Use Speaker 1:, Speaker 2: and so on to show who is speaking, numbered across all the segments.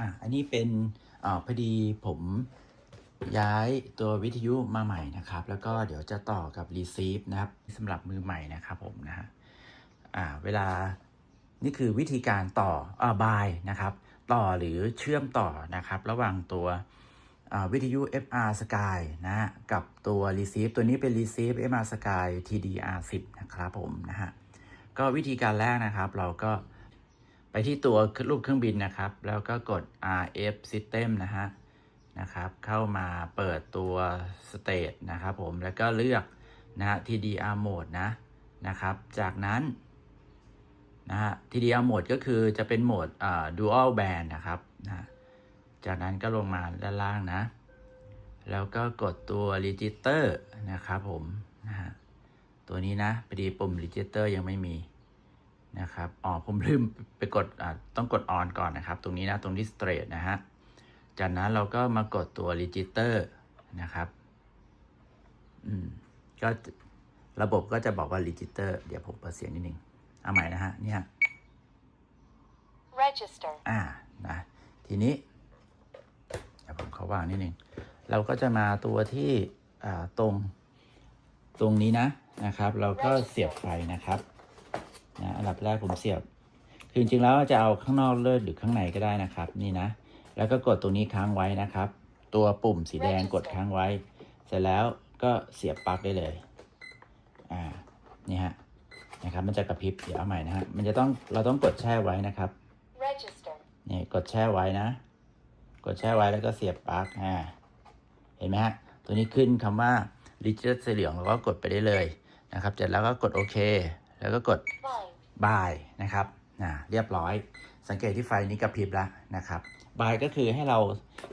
Speaker 1: อะอันนี้เป็นอาพอดีผมย้ายตัววิทยุมาใหม่นะครับ แล้วก็เดี๋ยวจะต่อกับ receive นะครับสำหรับมือใหม่นะครับผมนะฮะอ่าเวลานี่คือวิธีการต่ออ่าบายนะครับ ต่อหรือเชื่อมต่อนะครับ ระหว่างตัวอ่าวิทยุ FR Sky นะฮะกับตัว receive ตัวนี้เป็น receive FR Sky TDR10 นะครับผมนะฮะก็วิธีการแรกนะครับ เราก็ ไปที่ตัวรูปเครื่องบินนะครับ แล้วก็กด RF System นะฮะนะครับ เข้ามาเปิดตัว State นะครับผมแล้วก็เลือกนะฮะ TDR Mode นะนะครับ จากนั้นนะฮะ TDR Mode ก็คือจะเป็นโหมดอ่า Dual Band นะครับนะจากนั้นก็ลงมาด้านล่างนะ แล้วก็กดตัว Register นะครับผมนะฮะตัวนี้นะพอดีปุ่ม Register ยังไม่มี นะครับอ๋อผมลืมไปกดอ่าต้องกด on ก่อนนะครับ ตรงนี้นะตรงที่ straight นะฮะจากนั้นเราก็มากดตัว register นะครับอืมก็จะระบบก็จะบอกว่า register เดี๋ยวผมเปิดเสียงนิดนึงเอาใหม่นะฮะเนี่ย
Speaker 2: Register.
Speaker 1: อ่านะทีนี้เดี๋ยวผมเขาวางนิดนึงเราก็จะมาตัวที่อ่าตรงตรงนี้นะนะครับ เราก็เสียบไฟนะครับ นะอันดับแรกผมเสียบ คือจริงๆแล้วจะเอาข้างนอกเลิศหรือข้างในก็ได้นะครับ นี่นะ แล้วก็กดตรงนี้ค้างไว้นะครับ ตัวปุ่มสีแดงกดค้างไว้ เสร็จแล้วก็เสียบปลั๊กได้เลย อ่า นี่ฮะ นะครับ มันจะกระพริบ เดี๋ยวเอาใหม่นะฮะ มันจะต้อง เราต้องกดแช่ไว้นะครับ
Speaker 2: Register.
Speaker 1: นี่กดแช่ไว้นะ กดแช่ไว้แล้วก็เสียบปลั๊ก อ่า เห็นไหมฮะ ตัวนี้ขึ้นคำว่า r e g i s t สีเหลืองเราก็กดไปได้เลยนะครับ เสร็จแล้วก็กดโอเค แล้วก็กดบายนะครับนะเรียบร้อย สังเกตที่ไฟนี้กระพริบแล้วนะครับบายก็คือให้เรา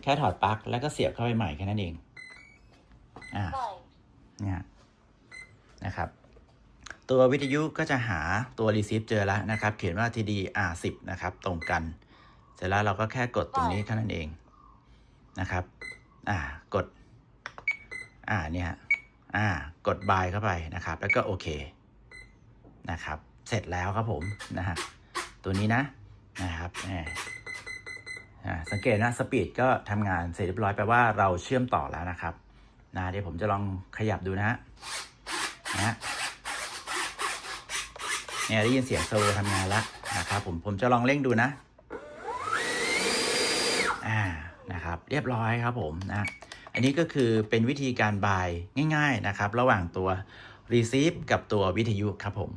Speaker 1: แค่ถอดปลั๊กแล้วก็เสียบเข้าไปใหม่แค่นั้นเองอ่าเนี่ยนะครับตัววิทยุก็จะหาตัว receive เจอแล้วนะครับ เขียนว่า TD R10 นะครับ ตรงกัน เสร็จแล้วเราก็แค่กดตรงนี้แค่นั้นเองนะครับ อ่า กด อ่า เนี่ย อ่า กดบายเข้าไปนะครับ แล้วก็โอเค นะครับ เสร็จแล้วครับผมนะฮะตัวนี้นะนะครับสังเกตนะสปีดก็ทำงานเสร็จเรียบร้อยแปลว่าเราเชื่อมต่อแล้วนะครับนะเดี๋ยวผมจะลองขยับดูนะฮะนะฮะเนี่ยได้ยินเสียงเซอร์โวทำงานแล้วนะครับผมผมจะลองเร่งดูนะอ่านะครับเรียบร้อยครับผมนะอันนี้ก็คือเป็นวิธีการบายง่าย ๆนะครับ ระหว่างตัว receive กับตัววิทยุครับผม